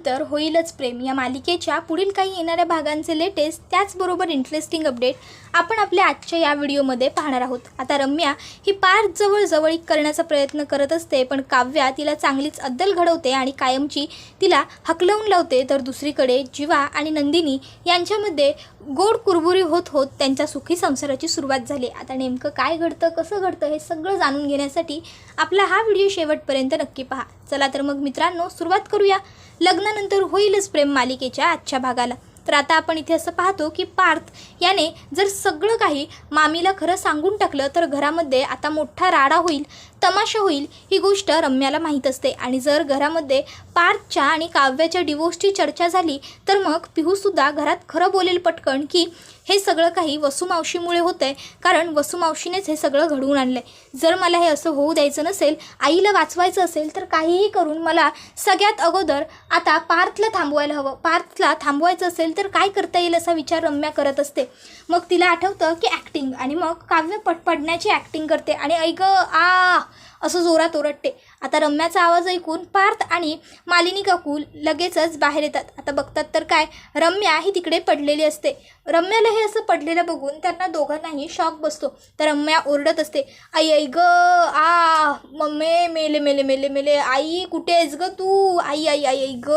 लग्नानंतर होईलच प्रेम. या मालिकेच्या पुढील काही येणाऱ्या भागांचे लेटेस्ट त्याचबरोबर इंटरेस्टिंग अपडेट आपण आपल्या आजच्या या व्हिडिओमध्ये पाहणार आहोत. आता रम्या ही पार जवळ जवळीक करण्याचा प्रयत्न करत असते पण काव्या तिला चांगलीच अद्दल घडवते आणि कायमची तिला हकलवून लावते. तर दुसरीकडे जीवा आणि नंदिनी यांच्यामध्ये गोड कुरबुरी होत होत त्यांच्या सुखी संसाराची सुरुवात झाली. आता नेमकं काय घडतं कसं घडतं हे सगळं जाणून घेण्यासाठी आपला हा व्हिडिओ शेवटपर्यंत नक्की पहा. चला तर मग मित्रांनो सुरुवात करूया. लग्नानंतर होईलच प्रेम मालिकेच्या आजच्या भागाला. तर आता आपण इथे असं पाहतो की पार्थ याने जर सगळं काही मामीला खरं सांगून टाकलं तर घरामध्ये आता मोठा राडा होईल तमाशा होईल ही गोष्ट रम्याला माहीत असते. आणि जर घरामध्ये पार्थच्या आणि काव्याच्या डिवोर्सची चर्चा झाली तर मग पिहूसुद्धा घरात खरं बोलेल पटकन की हे सगळं काही वसुमावशीमुळे होतं आहे कारण वसुमावशीनेच हे सगळं घडवून आणलं आहे जर मला हे असं होऊ द्यायचं नसेल आईला वाचवायचं असेल तर काहीही करून मला सगळ्यात अगोदर आता पार्थला थांबवायला हवं. पार्थला थांबवायचं असेल तर काय करता येईल असा विचार रम्या करत असते. मग तिला आठवतं की ॲक्टिंग आणि मग काव्य पटपडण्याची ॲक्टिंग करते. आणि ऐक आ असं जोरात ओरडते. आता रम्याचा आवाज ऐकून पार्थ आणि मालिनी काकू लगेचच बाहेर येतात. आता बघतात तर काय रम्या ही तिकडे पडलेली असते. रम्याला हे असं पडलेलं बघून त्यांना दोघांनाही शॉक बसतो. तर रम्या ओरडत असते आई आई ग आ मम्मे मेले मेले मेले मेले आई कुठे आहेस ग तू? आई आई आई आई ग.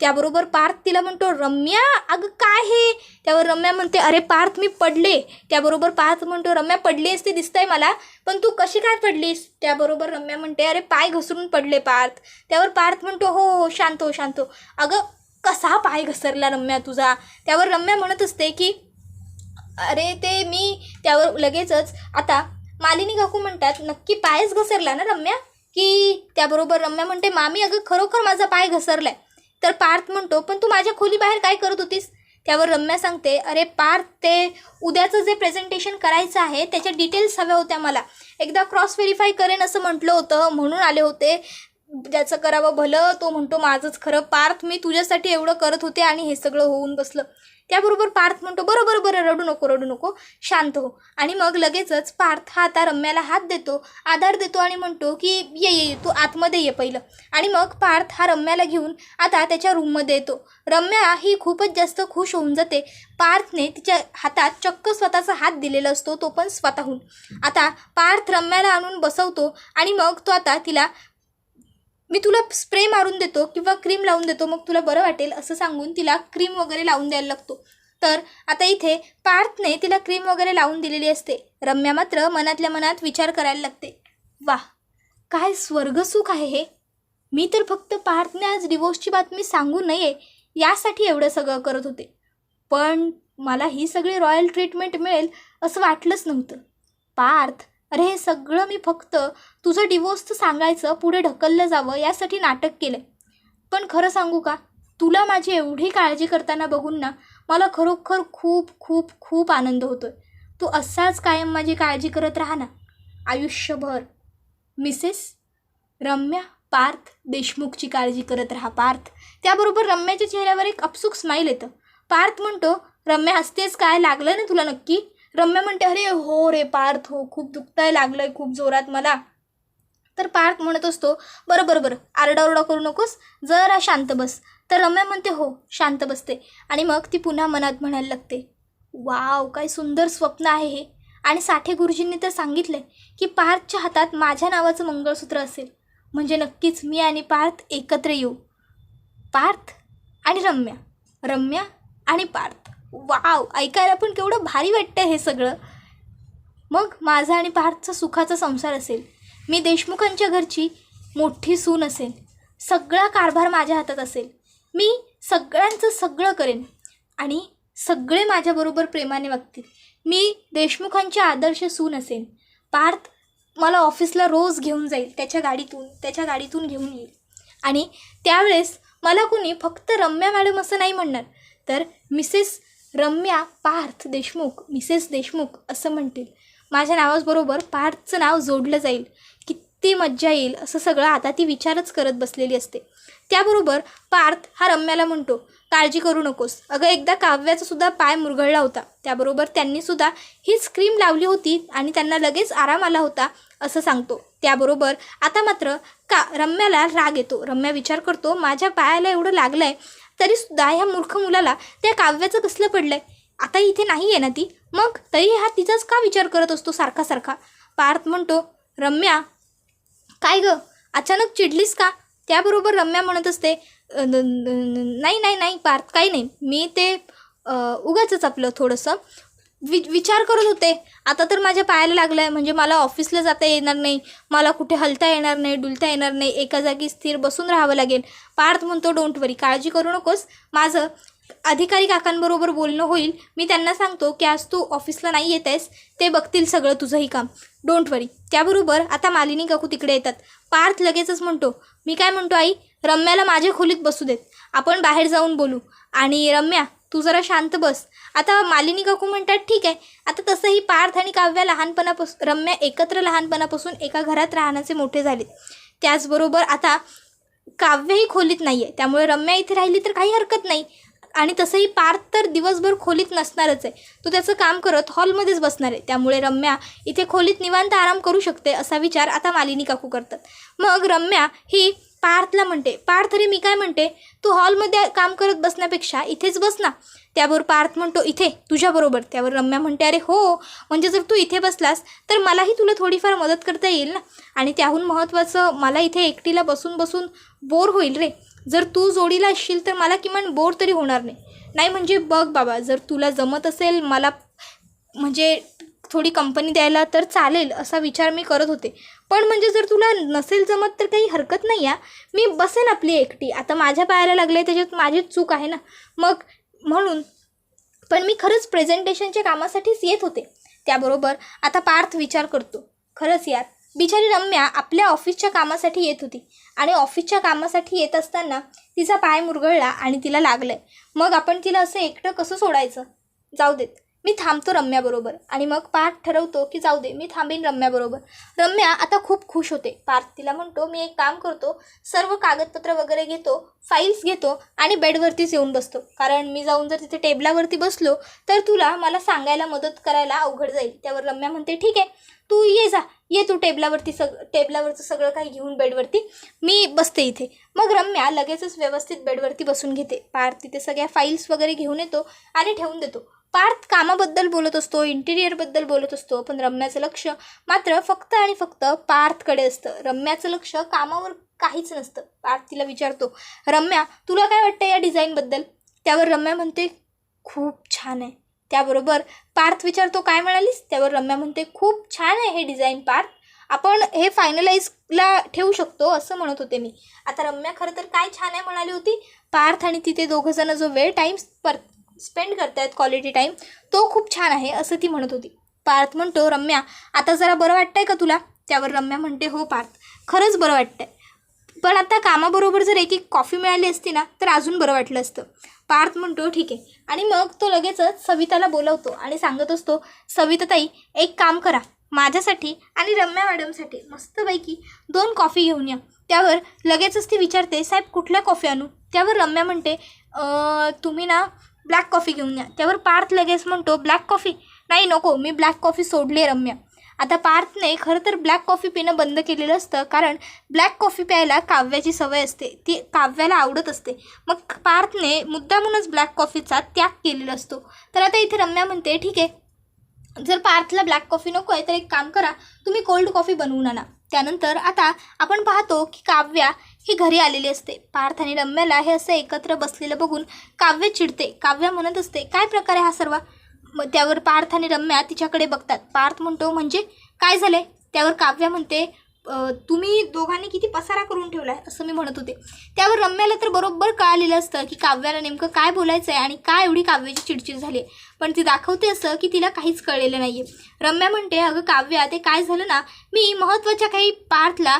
त्याबरोबर पार्थ तिला म्हणतो रम्या अगं काय हे? त्यावर रम्या म्हणते अरे पार्थ मी पडले. त्याबरोबर पार्थ म्हणतो रम्या पडली असते दिसतंय मला पण तू कशी काय पडलीस? त्याबरोबर रम्या म्हणते अरे पाय घसरून पडले पार्थ. त्यावर पार्थ म्हणतो हो हो शांत हो शांत हो. अगं कसा पाय घसरला रम्या तुझा? त्यावर रम्या म्हणत असते की अरे ते मी त्यावर लगेचच आता मालिनी काकू म्हणतात नक्की पायच घसरला ना रम्या? की त्याबरोबर रम्या म्हणते मामी अगं खरोखर माझा पाय घसरलाय. तर पार्थ म्हणतो पण तू माझ्या खोलीबाहेर काय करत होतीस? त्यावर रम्या सांगते अरे पार्थ ते उद्याचं जे प्रेझेंटेशन करायचं आहे त्याच्या डिटेल्स हव्या होत्या मला. एकदा क्रॉस व्हेरीफाय करेन असं म्हटलं होतं म्हणून आले होते. ज्याचं करावं भलं तो म्हणतो माझंच खरं. पार्थ मी तुझ्यासाठी एवढं करत होते आणि हे सगळं होऊन बसलं. त्याबरोबर पार्थ म्हणतो बरोबर बरं रडू नको रडू नको शांत हो. आणि मग लगेचच पार्थ हा आता रम्याला हात देतो आधार देतो आणि म्हणतो की ये ये, तू आतमध्ये ये पहिलं. आणि मग पार्थ हा रम्याला घेऊन आता त्याच्या रूममध्ये येतो. रम्या ही खूपच जास्त खुश होऊन जाते. पार्थने तिच्या हातात चक्क स्वतःचा हात दिलेला असतो तो पण स्वतःहून. आता पार्थ रम्याला आणून बसवतो आणि मग तो आता तिला मी तुला स्प्रे मारून देतो किंवा क्रीम लावून देतो मग तुला बरं वाटेल असं सांगून तिला क्रीम वगैरे लावून द्यायला लागतो. तर आता इथे पार्थने तिला क्रीम वगैरे लावून दिलेली असते. रम्या मात्र मनातल्या मनात विचार करायला लागते. वा काय स्वर्गसुख आहे हे. मी तर फक्त पार्थने आज डिवोर्सची बातमी सांगू नये यासाठी एवढं सगळं करत होते. पण मला ही सगळी रॉयल ट्रीटमेंट मिळेल असं वाटलंच नव्हतं. पार्थ अरे हे सगळं मी फक्त तुझं डिवोर्सचं सांगायचं पुढे ढकललं जावं यासाठी नाटक केलं पण खरं सांगू का? तुला माझी एवढी काळजी करताना बघून ना मला खरोखर खूप खूप खूप आनंद होतोय. तू असाच कायम माझी काळजी करत राहा ना. आयुष्यभर. मिसेस रम्या पार्थ देशमुखची काळजी करत राहा पार्थ. त्याबरोबर रम्याच्या चेहऱ्यावर एक अपसुक स्माईल येतं. पार्थ म्हणतो रम्या हसतेच काय? लागलं ना तुला नक्की? रम्या म्हणते अरे हो रे पार्थ हो खूप दुखताय लागलंय खूप जोरात मला. तर पार्थ म्हणत असतो बरं बरं बरं आरडाओरडा करू नकोस जरा शांत बस. तर रम्या म्हणते हो शांत बसते. आणि मग ती पुन्हा मनात म्हणायला लागते वाव काय सुंदर स्वप्न आहे हे. आणि साठे गुरुजींनी तर सांगितलंय की पार्थच्या हातात माझ्या नावाचं मंगळसूत्र असेल. म्हणजे नक्कीच मी आणि पार्थ एकत्र येऊ. पार्थ आणि रम्या रम्या आणि पार्थ. वाव ऐकायला पण केवढं भारी वाटतं हे सगळं. मग माझा आणि पार्थचा सुखाचा संसार असेल. मी देशमुखांच्या घरची मोठी सून असेल. सगळा कारभार माझ्या हातात असेल. मी सगळ्यांचं सगळं करेन आणि सगळे माझ्याबरोबर प्रेमाने वागतील. मी देशमुखांचे आदर्श सून असेन. पार्थ मला ऑफिसला रोज घेऊन जाईल त्याच्या गाडीतून त्याच्या गाडीतून घेऊन येईल. आणि त्यावेळेस मला कुणी फक्त रम्या मॅडम असं नाही म्हणणार. तर मिसेस रम्या पार्थ देशमुख मिसेस देशमुख असं म्हणतील. माझ्या नावाबरोबर पार्थचं नाव जोडलं जाईल. किती मज्जा येईल असं सगळं आता ती विचारच करत बसलेली असते. त्याबरोबर पार्थ हा रम्याला म्हणतो काळजी करू नकोस. अगं एकदा काव्याचा सुद्धा पाय मुरगळला होता. त्याबरोबर त्यांनी सुद्धा हीच क्रीम लावली होती आणि त्यांना लगेच आराम आला होता असं सांगतो. त्याबरोबर आता मात्र का रम्याला राग येतो. रम्या विचार करतो माझ्या पायाला एवढं लागलं आहे तरीसुद्धा ह्या मूर्ख मुलाला त्या काव्याचं कसलं पडलंय? आता इथे नाही आहे ना ती? मग तरी हा तिचाच का विचार करत असतो सारखा सारखा? पार्थ म्हणतो रम्या काय ग? अचानक चिडलीस का? त्याबरोबर रम्या म्हणत असते नाही नाही नाही पार्थ काही नाही. मी ते उगाचंच उगाचच आपलं थोडंसं वि विचार करत होते. आता तर माझ्या पायाला लागलं आहे म्हणजे मला ऑफिसला जाता येणार नाही. मला कुठे हलता येणार नाही डुलता येणार नाही. एका जागी स्थिर बसून राहावं लागेल. पार्थ म्हणतो डोंट वरी काळजी करू नकोस. माझं अधिकारी काकांबरोबर बोलणं होईल. मी त्यांना सांगतो की आज तू ऑफिसला नाही येत आहेस ते बघतील सगळं तुझंही काम. डोंट वरी त्याबरोबर आता मालिनी काकू तिकडे येतात. पार्थ लगेचच म्हणतो मी काय म्हणतो आई? रम्याला माझ्या खोलीत बसू देत. आपण बाहेर जाऊन बोलू. आणि रम्या तू जरा शांत बस. आता मालिनी काकू म्हणतात ठीक आहे. आता तसंही पार्थ आणि काव्या लहानपणापासून रम्या एकत्र लहानपणापासून एका घरात राहण्याचे मोठे झालेत. त्याचबरोबर आता काव्यही खोलीत नाही आहे त्यामुळे रम्या इथे राहिली तर काही हरकत नाही. आणि तसंही पार्थ तर दिवसभर खोलीत नसणारच आहे. तो त्याचं काम करत हॉलमध्येच बसणार आहे. त्यामुळे रम्या इथे खोलीत निवांत आराम करू शकते असा विचार आता मालिनी काकू करतात. मग रम्या ही पार्थला म्हणते. पार्थ अरे मी काय म्हणते? तू हॉलमध्ये काम करत बसण्यापेक्षा इथेच बस ना. त्यावर पार्थ म्हणतो इथे तुझ्याबरोबर त्यावर रम्या म्हणते अरे हो म्हणजे जर तू इथे बसलास तर मलाही तुला थोडीफार मदत करता येईल ना. आणि त्याहून महत्त्वाचं मला इथे एकटीला बसून बसून बोर होईल रे. जर तू जोडीला असशील तर मला किमान बोर तरी होणार नाही. नाही म्हणजे बघ बाबा जर तुला जमत असेल मला म्हणजे थोडी कंपनी द्यायला तर चालेल असा विचार मी करत होते. पण म्हणजे जर तुला नसेल जमत तर काही हरकत नाही आहे मी बसेन आपली एकटी. आता माझ्या पायाला लागले त्याच्यात माझीच चूक आहे ना. मग म्हणून. पण मी खरंच प्रेझेंटेशनच्या कामासाठीच येत होते. त्याबरोबर आता पार्थ विचार करतो. खरंच यार बिचारी रम्या आपल्या ऑफिसच्या कामासाठी येत होती. आणि ऑफिसच्या कामासाठी येत असताना तिचा पाय मुरगळला आणि तिला लागलं मग आपण तिला असं एकटं कसं सोडायचं? जाऊ देत. मी थांबतो रम्याबरोबर. आणि मग पार्थ ठरवतो की जाऊ दे मी थांबेन रम्याबरोबर. रम्या आता खूप खुश होते. पार्थ तिला म्हणतो मी एक काम करतो सर्व कागदपत्र वगैरे घेतो फाईल्स घेतो आणि बेडवरतीच येऊन बसतो. कारण मी जाऊन जर तिथे टेबलावरती बसलो तर तुला मला सांगायला मदत करायला अवघड जाईल. त्यावर रम्या म्हणते ठीक आहे तू ये जा. ये तू टेबलावरती सग टेबलावरचं सगळं काही घेऊन बेडवरती. मी बसते इथे. मग रम्या लगेचच व्यवस्थित बेडवरती बसून घेते. पार्थ तिथे सगळ्या फाईल्स वगैरे घेऊन येतो आणि ठेवून देतो. पार्थ कामाबद्दल बोलत असतो इंटिरियरबद्दल बोलत असतो पण रम्याचं लक्ष मात्र फक्त आणि फक्त पार्थकडे असतं. रम्याचं लक्ष कामावर काहीच नसतं. पार्थ तिला विचारतो रम्या तुला काय वाटतं या डिझाईनबद्दल त्यावर रम्या म्हणते खूप छान आहे. त्याबरोबर पार्थ विचारतो काय म्हणालीस? त्यावर रम्या म्हणते खूप छान आहे हे डिझाईन पार्थ. आपण हे फायनलाइजला ठेवू शकतो असं म्हणत होते मी. आता रम्या खरं तर काय छान आहे म्हणाली होती? पार्थ आणि तिथे दोघंजणं जो वेळ टाईम पर स्पेंड करतायत क्वालिटी टाईम तो खूप छान आहे असं ती म्हणत होती. पार्थ म्हणतो रम्या आता जरा बरं वाटतंय का तुला? त्यावर रम्या म्हणते हो पार्थ खरंच बरं वाटतंय. पण आता कामाबरोबर जर एक एक कॉफी मिळाली असती ना तर अजून बरं वाटलं असतं. पार्थ म्हणतो ठीक आहे. आणि मग तो लगेचच सविताला बोलवतो आणि सांगत असतो सविताताई एक काम करा. माझ्यासाठी आणि रम्या मॅडमसाठी मस्तपैकी दोन कॉफी घेऊन या. त्यावर लगेचच ती विचारते साहेब कुठल्या कॉफी आणू? त्यावर रम्या म्हणते तुम्ही ना ब्लॅक कॉफी घेऊन या. त्यावर पार्थ लगेच म्हणतो ब्लॅक कॉफी? नाही नको मी ब्लॅक कॉफी सोडली आहे रम्या. आता पार्थने खरं तर ब्लॅक कॉफी पिणं बंद केलेलं असतं कारण ब्लॅक कॉफी प्यायला काव्याची सवय असते. ती काव्याला आवडत असते. मग पार्थने मुद्दामूनच ब्लॅक कॉफीचा त्याग केलेला असतो. तर आता इथे रम्या म्हणते ठीक आहे. जर पार्थला ब्लॅक कॉफी नको आहे तर एक काम करा. तुम्ही कोल्ड कॉफी बनवून आणा. त्यानंतर आता आपण पाहतो की काव्या ही घरी आलेली असते. पार्थ आणि रम्याला हे असं एकत्र बसलेलं बघून काव्य चिडते. काव्या म्हणत असते काय प्रकार आहे हा सर्व? मग त्यावर पार्थ आणि रम्या तिच्याकडे बघतात. पार्थ म्हणतो म्हणजे काय झालंय? त्यावर काव्य म्हणते तुम्ही दोघांनी किती पसारा करून ठेवला आहे असं मी म्हणत होते. त्यावर रम्याला तर बरोबर कळालेलं असतं की काव्याला नेमकं काय बोलायचं आहे आणि काय एवढी काव्याची चिडचिड झाली आहे. पण ती दाखवते असं की तिला काहीच कळलेलं नाही आहे रम्या म्हणते अगं काव्या ते काय झालं ना? मी महत्त्वाच्या काही पार्थला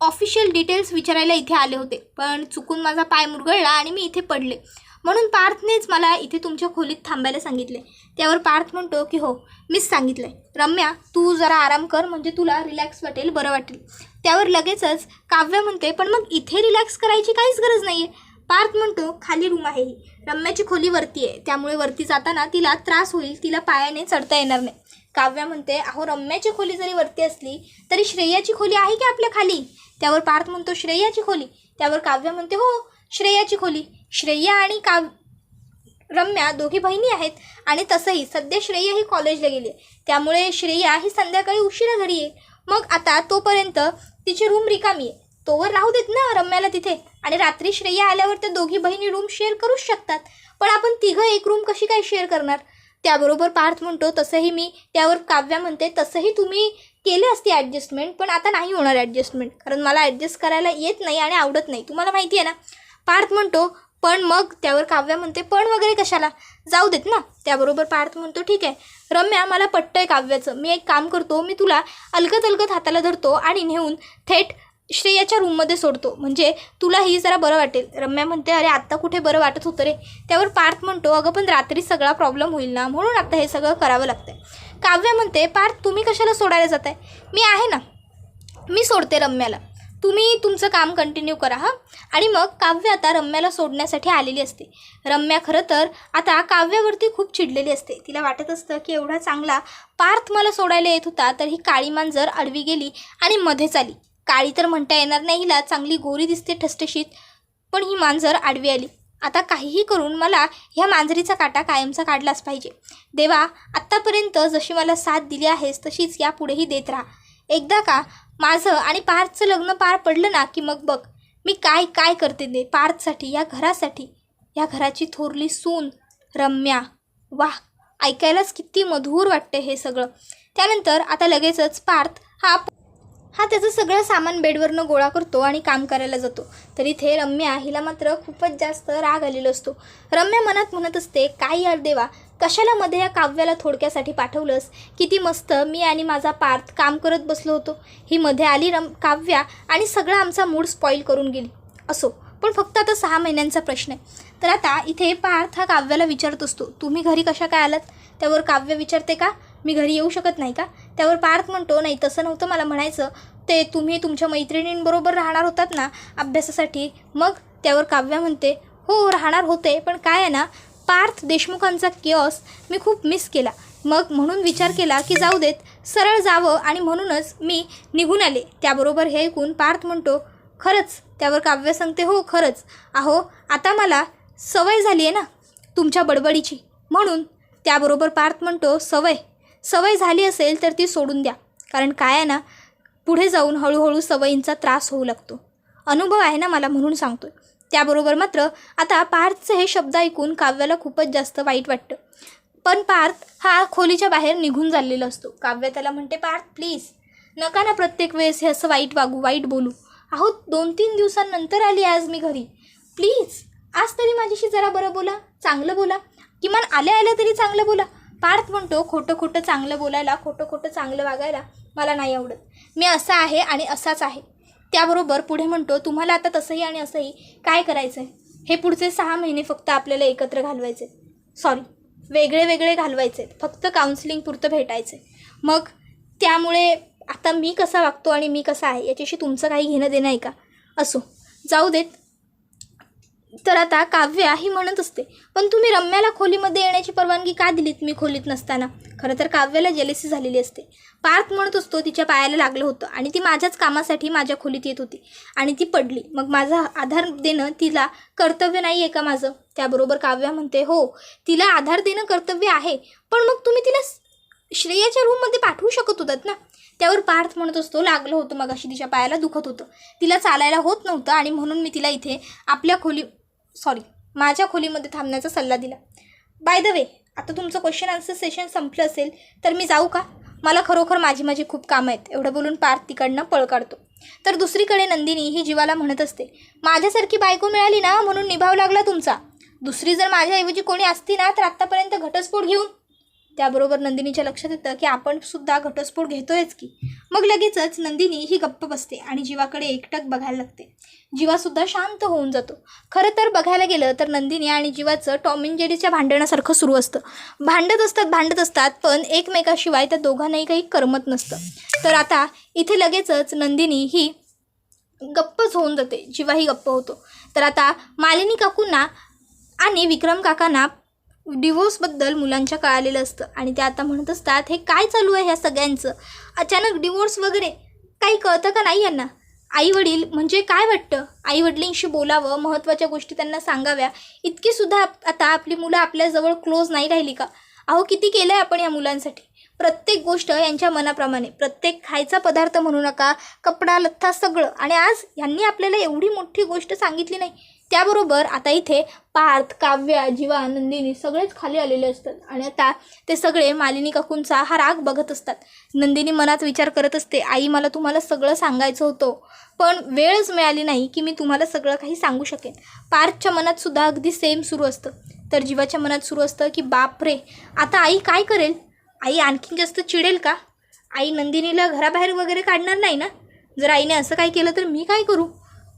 ऑफिशियल डिटेल्स विचारायला इथे आले होते. पण चुकून माझा पाय मुरगळला आणि मी इथे पडले. म्हणून पार्थनेच मला इथे तुमच्या खोलीत थांबायला सांगितले. त्यावर पार्थ म्हणतो की हो मीच सांगितलंय. रम्या तू जरा आराम कर म्हणजे तुला रिलॅक्स वाटेल बरं वाटेल. त्यावर लगेचच काव्य म्हणते पण मग इथे रिलॅक्स करायची काहीच गरज नाही आहे पार्थ म्हणतो खाली रूम आहे ही. रम्याची खोली वरती आहे. त्यामुळे वरती जाताना तिला त्रास होईल तिला पायाने चढता येणार नाही. काव्या म्हणते अहो रम्याची खोली जरी वरती असली तरी श्रेयाची खोली आहे की आपल्या खाली? त्यावर पार्थ म्हणतो श्रेयाची खोली. त्यावर काव्या म्हणते हो श्रेयाची खोली. श्रेया आणि काव रम्या दोघी बहिणी आहेत आणि तसंही सध्या श्रेया ही कॉलेजला गेली आहे. त्यामुळे श्रेया ही संध्याकाळी उशिरा घरी आहे मग आता तोपर्यंत तिची रूम रिकामी आहे. तोवर राहू देत ना रम्याला तिथे? आणि रात्री श्रेया आल्यावर त्या दोघी बहिणी रूम शेअर करूच शकतात. पण आपण तिघं एक रूम कशी काय शेअर करणार? त्याबरोबर पार्थ म्हणतो तसंही मी त्यावर काव्या म्हणते तसंही तुम्ही केले असते ॲडजस्टमेंट पण आता नाही होणार ॲडजस्टमेंट कारण मला ॲडजस्ट करायला येत नाही आणि आवडत नाही. तुम्हाला माहिती आहे ना पार्थ म्हणतो पण मग त्यावर काव्या म्हणते पण वगैरे कशाला? जाऊ देत ना. त्याबरोबर पार्थ म्हणतो ठीक आहे रम्या मला पट्टय काव्याचं. मी एक काम करतो मी तुला अलगत अलगत हाताला धरतो आणि नेऊन थेट श्रेयाच्या रूममध्ये सोडतो. म्हणजे तुलाही जरा बरं वाटेल. रम्या म्हणते अरे आत्ता कुठे बरं वाटत होतं रे? त्यावर पार्थ म्हणतो अगं पण रात्री सगळा प्रॉब्लेम होईल ना. म्हणून आता हे सगळं करावं लागतं काव्य म्हणते पार्थ तुम्ही कशाला सोडायला जाताय? मी आहे ना. मी सोडते रम्याला. तुम्ही तुमचं काम कंटिन्यू करा हां. आणि मग काव्य आता रम्याला सोडण्यासाठी आलेली असते. रम्या खरं तर आता काव्यावरती खूप चिडलेली असते. तिला वाटत असतं की एवढा चांगला पार्थ मला सोडायला येत होता तर ही काळी मांजर अडवी गेली आणि मध्येच आली. काळी तर म्हणता येणार नाही हिला चांगली गोरी दिसते ठसठशीत. पण ही मांजर आडवी आली. आता काहीही करून मला ह्या मांजरीचा काटा कायमचा काढलाच पाहिजे. देवा आत्तापर्यंत जशी मला साथ दिली आहेस तशीच यापुढेही देत राहा. एकदा का माझं आणि पार्थचं लग्न पार पडलं ना की मग बघ. मी काय काय करते ते पार्थसाठी या घरासाठी? या घराची थोरली सून रम्या. वाह ऐकायलाच किती मधुर वाटते हे सगळं. त्यानंतर आता लगेचच पार्थ हा हा त्याचं सगळं सामान बेडवरनं गोळा करतो आणि काम करायला जातो. तर इथे रम्या हिला मात्र खूपच जास्त राग आलेलो असतो. रम्या मनात म्हणत असते काय यार देवा कशाला मध्ये या काव्याला थोडक्यासाठी पाठवलंस? किती मस्त मी आणि माझा पार्थ काम करत बसलो होतो. ही मध्ये आली रम काव्या आणि सगळा आमचा मूड स्पॉईल करून गेली. असो पण फक्त आता सहा महिन्यांचा प्रश्न आहे. तर आता इथे पार्थ हा काव्याला विचारत असतो तुम्ही घरी कशा काय आलात? त्यावर काव्य विचारते का मी घरी येऊ शकत नाही का? त्यावर पार्थ म्हणतो नाही तसं नव्हतं मला म्हणायचं. ते तुम्ही तुमच्या मैत्रिणींबरोबर राहणार होतात ना अभ्यासासाठी. मग त्यावर काव्या म्हणते हो राहणार होते पण काय आहे ना पार्थ देशमुखांचा किऑस मी खूप मिस केला. मग म्हणून विचार केला की जाऊ देत सरळ जावं आणि म्हणूनच मी निघून आले. त्याबरोबर हे ऐकून पार्थ म्हणतो खरंच त्यावर काव्य सांगते हो खरंच. अहो आता मला सवय झाली आहे ना तुमच्या बडबडीची. म्हणून त्याबरोबर पार्थ म्हणतो सवय. सवय झाली असेल तर ती सोडून द्या. कारण काय आहे ना पुढे जाऊन हळूहळू सवयींचा त्रास होऊ लागतो. अनुभव आहे ना मला म्हणून सांगतोय. त्याबरोबर मात्र आता पार्थचे हे शब्द ऐकून काव्याला खूपच जास्त वाईट वाटतं. पण पार्थ हा खोलीच्या बाहेर निघून चाललेला असतो. काव्य त्याला म्हणते पार्थ प्लीज नका ना प्रत्येक वेळेस हे असं वाईट वागू वाईट बोलू. अहो दोन तीन दिवसांनंतर आली आज मी घरी. प्लीज आज तरी माझ्याशी जरा बरं बोला चांगलं बोला. किमान आल्या आल्या तरी चांगलं बोला. पार्थ म्हणतो खोटं खोटं चांगलं बोलायला खोटं खोटं चांगलं वागायला मला नाही आवडत. मी असा आहे आणि असाच आहे. त्याबरोबर पुढे म्हणतो तुम्हाला आता तसंही आणि असंही काय करायचं आहे हे पुढचे सहा महिने फक्त आपल्याला एकत्र घालवायचे. सॉरी वेगळे वेगळे घालवायचे. फक्त काउन्सिलिंग पुरतं भेटायचे. मग त्यामुळे आता मी कसा वागतो आणि मी कसा आहे याच्याशी तुमचं काही घेणं देणं आहे का? असो. जाऊ देत. तर आता काव्या ही म्हणत असते. पण तुम्ही रम्याला खोलीमध्ये येण्याची परवानगी का दिलीत मी खोलीत नसताना? खरं तर काव्याला जेलेसी झालेली असते. पार्थ म्हणत असतो तिच्या पायाला लागलं होतं आणि ती माझ्याच कामासाठी माझ्या खोलीत येत होती आणि ती पडली. मग माझा आधार देणं तिला कर्तव्य नाही आहे का माझं? त्याबरोबर काव्या म्हणते हो तिला आधार देणं कर्तव्य आहे. पण मग तुम्ही तिला श्रेयाच्या रूममध्ये पाठवू शकत होतात ना? त्यावर पार्थ म्हणत असतो लागलं होतं मग अशी तिच्या पायाला दुखत होतं. तिला चालायला होत नव्हतं आणि म्हणून मी तिला इथे आपल्या खोली सॉरी माझ्या खोलीमध्ये थांबण्याचा सल्ला दिला. बाय द वे आता तुमचं क्वेश्चन आन्सर सेशन संपलं असेल तर मी जाऊ का? मला खरोखर माझी माझी खूप कामं आहेत. एवढं बोलून पार्थ तिकडनं पळ काढतो. तर दुसरीकडे नंदिनी ही जीवाला म्हणत असते माझ्यासारखी बायको मिळाली ना म्हणून निभाव लागला तुमचा. दुसरी जर माझ्याऐवजी कोणी असती ना तर आत्तापर्यंत घटस्फोट घेऊन त्याबरोबर नंदिनीच्या लक्षात येतं की आपण सुद्धा घटस्फोट घेतोयच की. मग लगेचच नंदिनी ही गप्प बसते आणि जीवाकडे एकटक बघायला लागते. जीवासुद्धा शांत होऊन जातो. खरं तर बघायला गेलं तर नंदिनी आणि जीवाचं टॉम अँड जेरीच्या भांडणासारखं सुरू असतं. भांडत असतात भांडत असतात पण एकमेकाशिवाय त्या दोघांनाही काही करमत नसतं. तर आता इथे लगेचच नंदिनी ही गप्पच होऊन जाते. जीवाही गप्प होतो. तर आता मालिनी काकूंना आणि विक्रम काकांना डिवोर्सबद्दल मुलांच्या कळालेलं असतं. आणि ते आता म्हणत असतात हे काय चालू आहे ह्या सगळ्यांचं? अचानक डिवोर्स वगैरे काही कळतं का नाही यांना? आई वडील म्हणजे काय वाटतं? आई वडिलांशी बोलावं महत्त्वाच्या गोष्टी त्यांना सांगाव्या इतकीसुद्धा आता आपली मुलं आपल्याजवळ क्लोज नाही राहिली का? अहो किती केलं आहे आपण या मुलांसाठी? प्रत्येक गोष्ट यांच्या मनाप्रमाणे. प्रत्येक खायचा पदार्थ म्हणू नका कपडा लत्ता सगळं. आणि आज यांनी आपल्याला एवढी मोठी गोष्ट सांगितली नाही. त्याबरोबर आता इथे पार्थ काव्या जीवा नंदिनी सगळेच खाली आलेले असतात. आणि आता ते सगळे मालिनी काकूंचा हा राग बघत असतात. नंदिनी मनात विचार करत असते आई मला तुम्हाला सगळं सांगायचं होतं पण वेळच मिळाली नाही की मी तुम्हाला सगळं काही सांगू शकेन. पार्थच्या मनात सुद्धा अगदी सेम सुरू असतं. तर जीवाच्या मनात सुरू असतं की बाप रे आता आई काय करेल? आई आणखीन जास्त चिडेल का? आई नंदिनीला घराबाहेर वगैरे काढणार नाही ना? जर आईने असं काय केलं तर मी काय करू?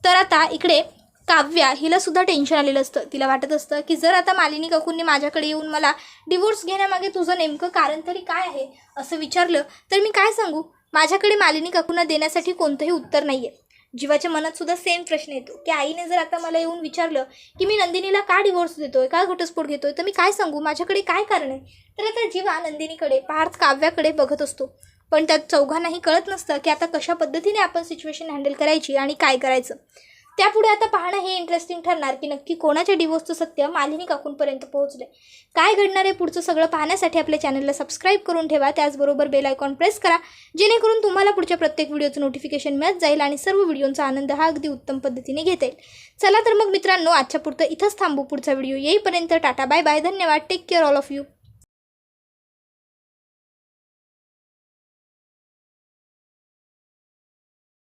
तर आता इकडे काव्या हिला सुद्धा टेन्शन आलेलं असतं. तिला वाटत असतं की जर आता मालिनी काकूंनी माझ्याकडे येऊन मला डिवोर्स घेण्यामागे तुझं नेमकं कारण तरी काय आहे असं विचारलं तर मी काय सांगू? माझ्याकडे मालिनी काकूंना देण्यासाठी कोणतंही उत्तर नाही आहे जीवाच्या मनात सुद्धा सेम प्रश्न येतो की आईने जर आता मला येऊन विचारलं की मी नंदिनीला का डिवोर्स देतोय का घटस्फोट घेतोय तर मी काय सांगू? माझ्याकडे काय कारण आहे? तर आता जीवा नंदिनीकडे पार्थ काव्याकडे बघत असतो. पण त्यात चौघांनाही कळत नसतं की आता कशा पद्धतीने आपण सिच्युएशन हँडल करायची आणि काय करायचं. त्यापुढे आता पाहणं हे इंटरेस्टिंग ठरणार की नक्की कोणाच्या डिवोर्सचं सत्य मालिनी काकूंपर्यंत पोहोचले काय घडणार आहे पुढचं सगळं पाहण्यासाठी आपल्या चॅनलला सबस्क्राईब करून ठेवा. त्याचबरोबर बेल आयकॉन प्रेस करा. जेणेकरून तुम्हाला पुढच्या प्रत्येक व्हिडिओचं नोटिफिकेशन मिळत जाईल आणि सर्व व्हिडिओंचा आनंद हा अगदी उत्तम पद्धतीने घेता येईल. चला तर मग मित्रांनो आजच्या पुरतं इथंच थांबू. पुढचा व्हिडिओ येईपर्यंत टाटा बाय बाय धन्यवाद. Take care all of you